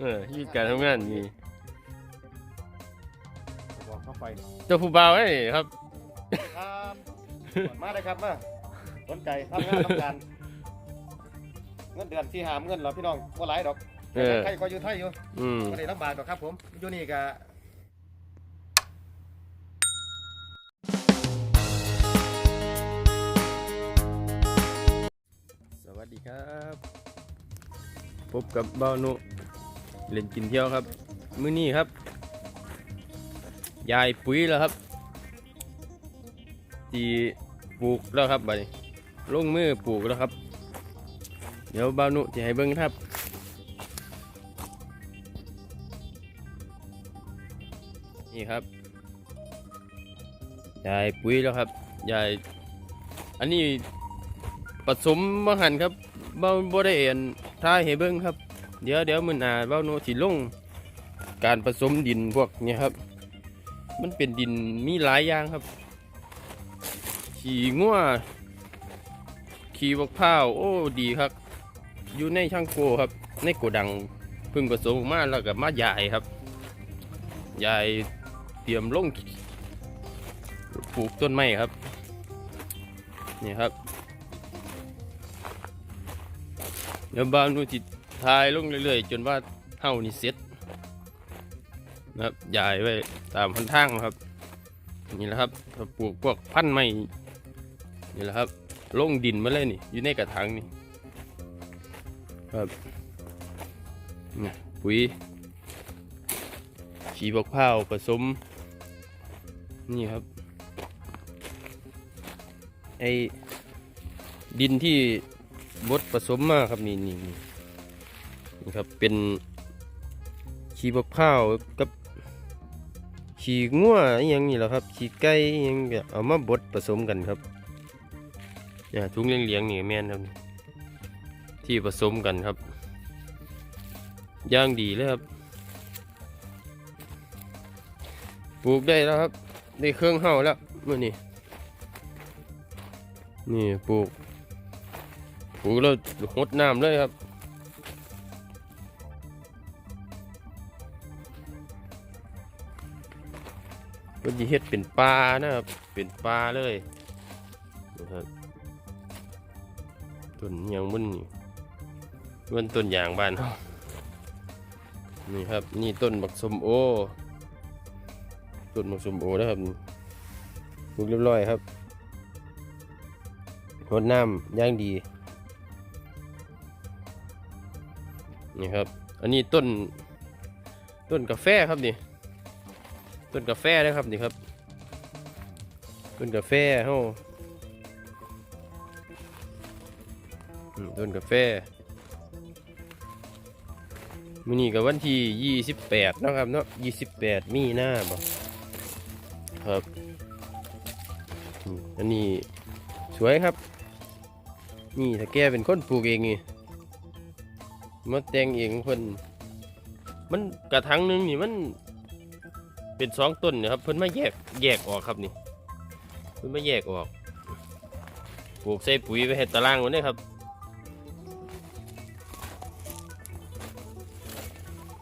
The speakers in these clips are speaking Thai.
เออชีวิตการทำงานนี่บอกเข้าไปเจ้าผู้บ่าวไอ้ครับ ครับมาเลยครับมาสนใจทำงานทำการเงินเดือนที่หามเงินเราพี่น้องว่าหลายดอกเออ ใครก็อยู่ไทยอยู่อืมไม่ได้ลำบากดอกครับ ผมอยู่นี่ก็สวัสดีครับ พบกับเบ้านุ เล่นกินเที่ยวครับ มื้อนี้ครับ ยายปุ๋ยแล้วครับที่ปลูกแล้วครับบัดนี้ลงมือปลูกแล้วครับ เดี๋ยวบานุจะให้เบิ้งครับนี่ครับยายปุ๋ยแล้วครับยายอันนี้ผสมมหันครับบ้าบ่ได้เอ็นท้ายให้เบิ้งครับ เดี๋ยวเดี๋ยวมื้อหนาเบ้าโนสิลงการผสมดินพวกเนี้ครับ มันเป็นดินมีหลายอย่างครับ ขี่งัวขี่บักพ้าวโอ้ดีครับ อยู่ในช่างโกครับ ในโกดังเพึ่งผสมมาแล้วก็มาใหญ่ครับใหญ่เตรียมลงปลูกต้นไม้ครับนี่ครับเดี๋ยวบ้านนูจิ ทายลงเรื่อยๆ จนว่าเท่านี้เสร็จนะครับย้ายไว้ตามพันทางนะครับ นี่แหละครับก็ปลูกพวกพันธุ์ไม้นี่แหละครับลงดินมาเลยนี่ อยู่ในกระถางนี่ครับนี่ปุ๋ยขี้บกพร้าผสม นี่ครับไอ้ดินที่บดผสมมาครับนี่นี่นี่ นี่ครับเป็นขี้บกพร้าวกับขี้งัวอหยังนี่แหละครับขี้ไก่อหยังแบบเอามาบดผสมกันครับเนี่ยถุงเลี้ยงๆนี่แม่นครับ ที่ผสมกันครับย่างดีเลยครับปลูกได้แล้วครับได้เครื่องเห่าแล้วเมื่อนี้นี่ปลูกปลูกแล้วหดน้ำเลยครับ จะเฮ็ดเป็นปลานะครับ เป็นปลาเลยนะครับต้นยางมุนนี่มันต้นยางบ้านเรานี่ครับ นี่ต้นบักสมโอ ต้นบักสมโอนะครับปลูกเรียบร้อยครับรดน้ำย่างดี นี่ครับ อันนี้ต้นต้นกาแฟครับนี่ ต้นกาแฟนะครับนี่ครับต้นกาแฟเฮาอืมต้นกาแฟมื้อนี้กับวันที่ 28นะครับเนาะ28 มีหน้าบ่ครับอันนี้สวยครับ นี่ถ้าแกเป็นคนปลูกเองนี่มาแต่งเองเพิ่นมันกระถางนึงนี่มัน เป็นสองต้นนะครับเพิ่นมาแยกแยกออกครับนี่เพิ่นมาแยกออกปลูกใส่ปุ๋ยไปเห็ดตารางไว้เลยครับ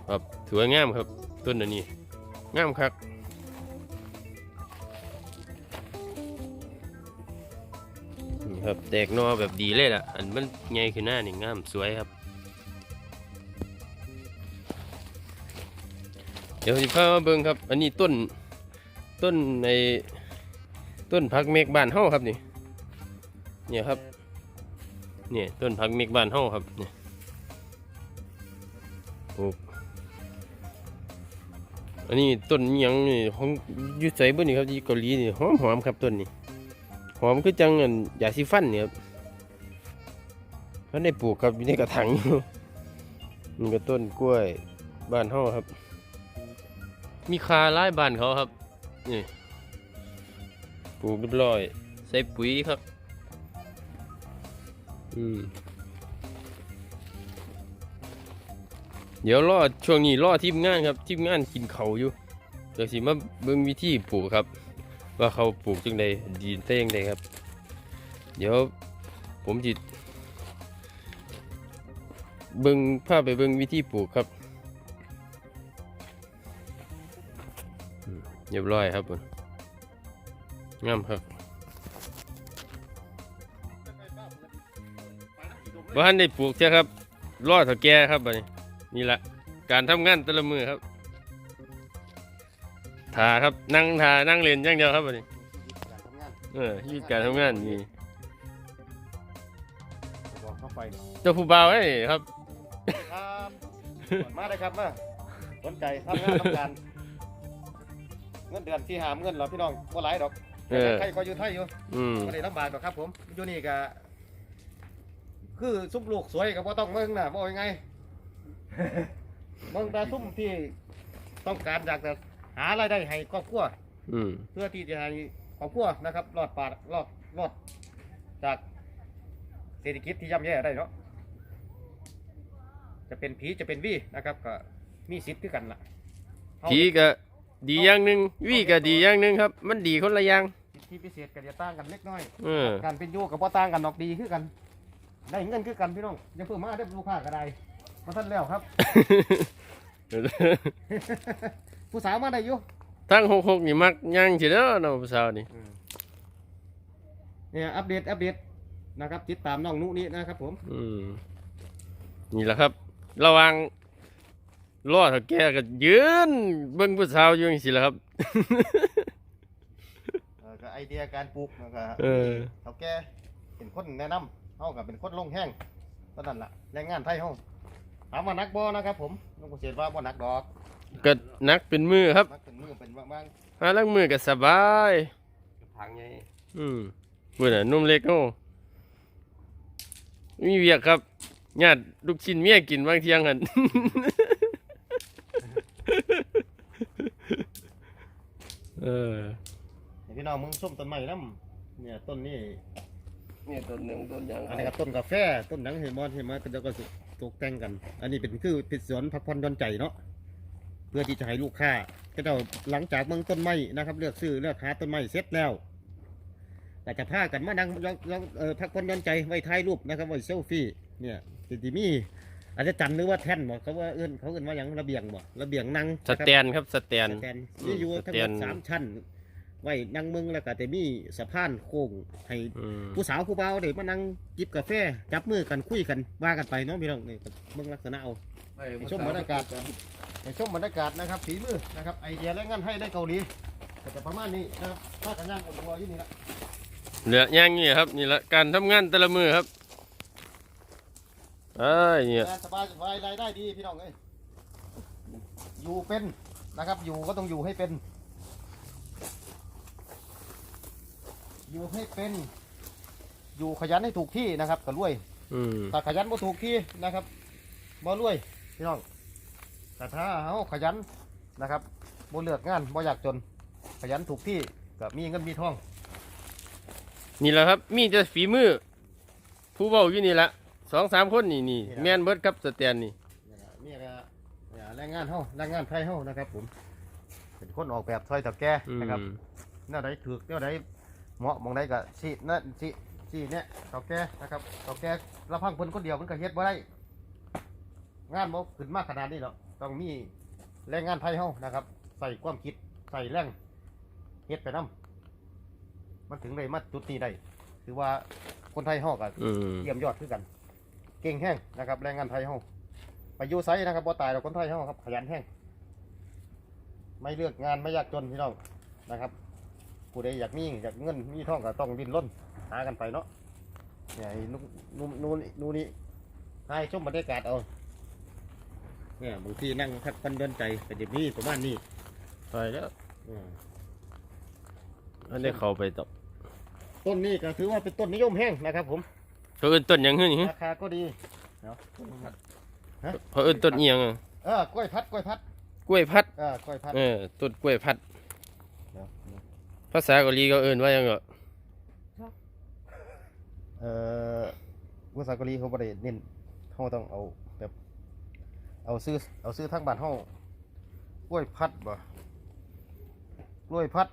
ครับถือว่างามครับต้นอันนี้งามครับนี่ครับแตกนอแบบดีเลยล่ะอันมันใหญ่ขึ้นหน้านี่งามสวยครับ ดี๋ยวสิพามาเบิ่งครับ อันนี้ต้นต้นในต้นพักเมกบานเฮาครับนี่เนี่ยครับเนี่ยต้นพักเมกบานเฮาครับเนี่ยปลูกอันนี้ต้นยังนี่ของยุไสเบ่นี่ครับที่เกาหลีนี่หอมหอมครับต้นนี้หอมคือจังอันยาสีฟันเนี่ยครับเขาได้ปลูกครับอยู่ในกระถางอยู่นี่ก็ต้นกล้วยบ้านเฮาครับ มีคาหลายบ้านเขาครับ นี่ ปลูกเรียบร้อย ใส่ปุ๋ยครับ อืม เดี๋ยวรอช่วงนี้รอทีมงานครับ ทีมงานกินเขาอยู่ เดี๋ยวสิมาเบิ่งวิธีปลูกครับ ว่าเขาปลูกจังใดดีได้ยังไงครับ เดี๋ยวผมจิเบิ่งพาพไปเบิ่งวิธีปลูกครับ เรียบร้อยครับงามครับบ้านได้ปลูกใช่ครับรอดเถาแก่ครับบัดนี้นี่แหละการทำงานแต่ละมือครับทาครับนั่งทานั่งเรียนอย่างเดียวครับบัดนี้ารทำงานเออชีวิตการทำงานนี่เจ้าผู้บ่าวไอ้ครับครับมาเลยครับมาสนใจทำงานทำการ เงินเดือนที่หามเงินเหรอพี่น้องบ่หลายดอกเออ ใครก็อยู่ไทยอยู่อืมบ่ได้ลำบากหรอกครับ ผมอยู่นี่ก็คือซุ้มลูกสวยก็บ่ต้องเมืองน่ะบ่ยังไงเมืองตาซุ้มที่ต้องการอยากจะหารายได้ให้ครอบครัว อืมเพื่อที่จะให้ครอบครัวนะครับรอดปาดรอดรอดจากเศรษฐกิจที่ย่ำแย่ได้เนาะจะเป็นผีจะเป็นวีนะครับ ก็มีสิทธิ์คือกันล่ะเฮาผีก็ ดีอย่างหนึ่งวีก็ดีอย่างหนึ่งครับ มันดีคนละอย่างสิทธิพิเศษก็จะต่างกันเล็กน้อยเออการเป็นอยู่กับพ่ต่างกันดอกดีคือกัน ได้เงินคือกันพี่น้องอย่าเพิ่มมาได้อลูกค้าก็ได้มาท่านแล้วครับ ผู้สาวมาได้อยู่ทั้งหกหกนี่มักย่างเฉยเด้อเนาะผู้สาวนี่เนี่ยอัปเดตอัปเดตนะครับ ติดตามน้องนุนี่นะครับผม อืมนี่แหละครับ ระวัง รอดเถาแก่ก็ยืนเบิ่งผู้สาวอยู่จังซี่แหละครับ เอ่อก็ไอเดียการปลูกแล้วก็เออ เฒ่าแก่เป็นคนแนะนำเฮากับเป็นคนลงแห้งเท่านั้นล่ะแรงงานไทยเฮาถามว่านักบ่นะครับ ผมลุงเกษตรว่าบ่นักดอกก็นักเป็นมือครับนักเป็นมือเป็นบางหาลังมือก็สบายๆทางไงอืมเบื่อน่ะนุ่มเล็กโอ้มีเวียกครับญาติลูกชิ้นเมียกินบางเที่ยงหัน เออพี่น้องมึงส้มต้นไม้นํเนี่ยต้นนี้นี่ต้นหนึ่งต้นอย่างอันนี้ก็ต้นกาแฟต้นหนังเห็นมอนเห็นมาก็จะก็สิตกแต่งกัน อันนี้เป็นคือเป็นสวนพักผ่อนหย่อนใจเนาะเพื่อที่จะให้ลูกค้าก็จะหลังจากเมืองต้นไม้นะครับ เลือกซื้อเลือกหาต้นไม้เสร็จแล้วแต่จะพากันมานั่งยองยองเอ่อพักผ่อนหย่อนใจไว้ถ่ายรูปนะครับไว้เซลฟี่เนี่ยสิที่มี อาจจะจันหรือว่าแท่นบ่เขาว่าเอื้นเขาเอื้นว่าอย่างระเบียงบ่ระเบียงนั่งสแตนครับสแตนสแตนนี่อยู่ทั้งหมดสแตนสามชั้น ไว้นั่งเมืองแล้วก็จะมีสะพานโค้งให้อืมผู้สาวผู้เบาวเดี๋ยวมานั่งจิบกาแฟจับมือกันคุยกันว่ากันไปเนาะพี่น้องนี่ก็เมืองลักษณะเอา ไปชมบรรยากาศไปชมบรรยากาศนะครับฝีมือนะครับไอเดียและงานให้ได้เกาหลีก็จะประมาณนี้นะครับถ้ากันย่างอดหัวอยู่นี่ละ เหลือย่างนี้ครับนี่ละการทำงานแต่ละมือครับ เอ้ยเนี่ยงานสบายสบายรายได้ดีพี่น้องเอ้ยอยู่เป็นนะครับ อยู่ก็ต้องอยู่ให้เป็น อยู่ให้เป็น อยู่ขยันให้ถูกที่นะครับก็รวยอืมถ้าขยันบ่ถูกที่นะครับบ่รวยพี่น้องแต่ถ้าเฮาขยันนะครับบ่เลือกงานบ่อยากจน ขยันถูกที่ก็มีเงินมีทอง นี่แหละครับ มีแต่ฝีมือ ผู้เบาอยู่นี่ละ สองสามคนนี่นี่แมนเบิร์ดครับสแตนนี่นี่ก็เนี่ยแรงงานเฮาแรงงานไทยเฮานะครับ ผม เป็นคนออกแบบซอยตะแกอืมนะครับแนวใดถูกแนวใดเหมาะหมองใดก็สินั่นสิสิเนี่ยตะแกนะครับตะแกลำพังเพิ่นคนเดียวมันก็เฮ็ดบ่ได้ งานบ่ขึ้นมาขนาดนี้หรอกต้องมีแรงงานไทยเฮานะครับ ใส่ความคิดใส่แรงเฮ็ดไปนํมันถึงได้มาจุดนี้ได้ถือว่าคนไทยเฮาก็อืม เยี่ยมยอดคือกัน เก่งแห้งนะครับแรงงานไทยเฮาไปอยู่ไซนะครับบ่ตายเราคนไทยเฮาครับขยันแห้งไม่เลือกงานไม่ยากจนพี่น้องนะครับผู้ใดอยากมีอยากเงินมีทองก็ต้องดิ้นรนหากันไปเนาะเนี่ยไอ้นู่นนู่นนู่นนู่นนี่ให้ชมบรรยากาศเอาเนี่ยบางทีนั่งพักผ่อนหย่อนใจก็จะมีประมาณนี้ไปแล้วอืมอันนี้เข้าไปต่อต้นนี้ก็ถือว่าเป็นต้นนิยมแห้งนะครับผม เขาเอิ้นต้นหยังเฮ้ยนี่ราคาก็ดีเนาะเขาเอิ้นต้นเอียงอะเออกล้วยพัดกล้วยพัดกล้วยพัด เออกล้วยพัด เออต้นกล้วยพัด เดี๋ยวภาษาเกาหลีเขาเอิ้นว่าหยังก็เอ่อภาษาเกาหลีเขาบริเน้นเขาต้องเอาแบบ เอาซื้อเอาซื้อทั้งบ้านเขากล้วยพัดบ่กล้วยพัด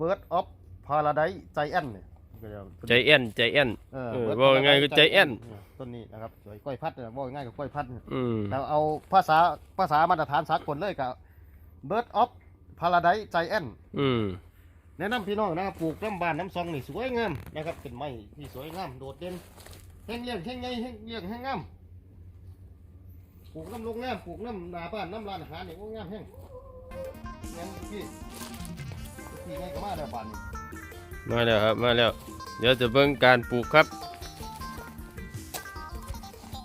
Bird of Paradise Giant เนี่ย ก็จะใจแอนใจแอนเออเออ Bird ว่า of ง่ายๆคือ Paradise Giant เนี่ยต้นนี้นะครับสวยกล้วยพัดเนี่ยว่าง่ายกับกล้วยพัดเนี่ยอืมแล้วเอาภาษาภาษามาตรฐานสากลเลยกับ Bird of พาราไดใจแอนอืม แนะนำพี่น้องนะครับปลูกน้ำบานน้ำซองนี่สวยงามนะครับเป็นไม้ที่สวยงามโดดเด่นแห้งเลี้ยงแห้งใหญ่แห้งเลี้ยงแห้งงามปลูกน้ำลงน้ำปลูกน้ำนาบ้านน้ำร้านอาหารนี่ก็งามแห้งงั้นพี่พี่ไงก็มาแล้วบ้านนี่ มาแล้วครับมาแล้ว เดี๋ยวจะเบิ่งการปลูกครับ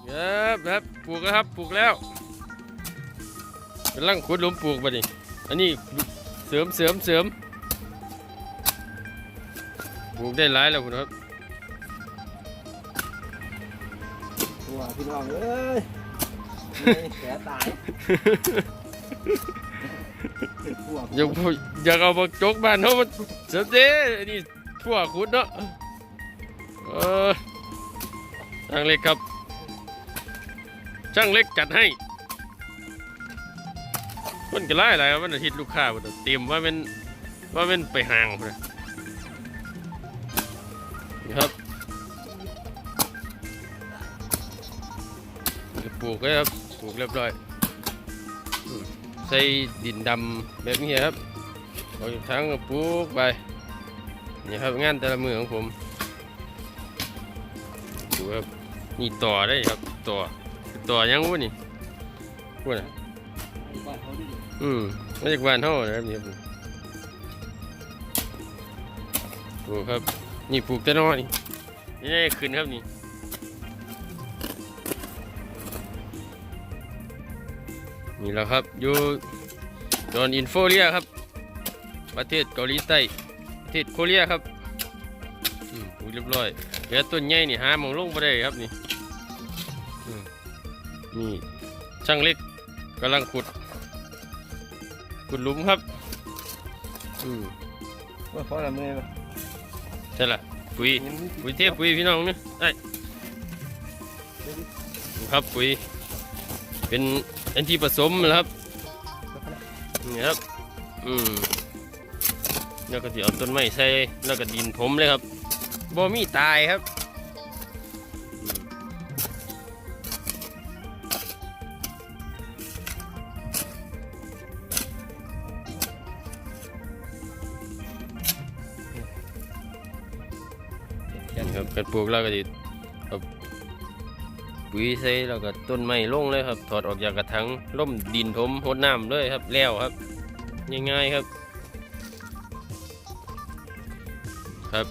ครับครับปลูกแล้วครับปลูกแล้วกำลังขุดหลุมปลูกไปดิอันนี้เสริมเสริมเสริมปลูกได้หลายแล้วคุณครับตัวพี่น้องเอ้ยแผลตายพวกอยากพูดอยากเอาบักจกบ้านเขามาเสริมเด้อัน นี้ทั่วขุดเนาะเออช่างเล็กครับ ช่างเล็กจัดให้มันก็ไล่อะไรครับวันอาทิตย์ลูกค้าบ่ต้องเตรียมว่าเป็นว่าเป็นไปห่างนะครับปลูกเลยครับปลูกเรียบร้อยใส่ดินดำแบบนี้ครับเอาทั้งปลูกไป นี่ครับงานแต่ละมือของผมดูครับนี่ต่อได้ครับต่อต่อยังวะนี่พูดนะบ้นเขาดิอืมมาจากบ้านเฮานะครับนี่ครับปลูครับนี่ปลูกแต่น้อยนี่นี่ได้ขึ้นครับนี่นี่แหละครับอยู่ดอนอินโฟเรียครับ ประเทศเกาหลีใต้ ประเทศโคเรียครับอืมปลูกเรียบร้อยเหลือต้นใหญ่นี่หาหมองลงมาได้ครับนี่อืมนี่ช่างเล็กกำลังขุด ขุดหลุมครับอืมว่าเพราะอะไรเมื่อยปะใช่ละปุ๋ยปุ๋ยเทพปุ๋ยพี่น้องเนี่ยได้ครับปุ๋ยเป็นอันที่ผสมนะครับนี่ครับอืม แล้วก็จะเอาต้นไม้ใส่แล้วก็ดินถมเลยครับบ่มีตายครับครับการปลูกแล้วก็จะเอาปุ๋ยใส่แล้วก็ต้นไม้ลงเลยครับ ถอดออกจากกระถางล่มดินถมหดน้ำเลยครับแล้วครับง่ายๆครับ ครับ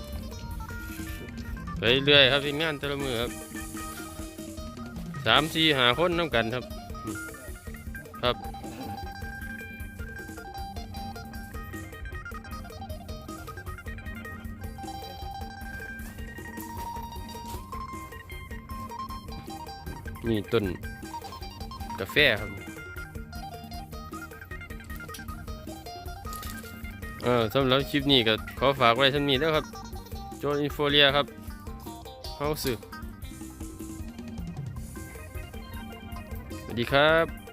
ไปเรื่อยครับเป็นงานแต่ละมือครับสามสี่หาคนน้ำกันครับ ครับนี่ต้นกาแฟครับ เออสำหรับคลิปนี้ก็ขอฝากไว้ท่านี้แล้วครับ โจนอินโฟเรียครับเฮาสึสวัสดีครับ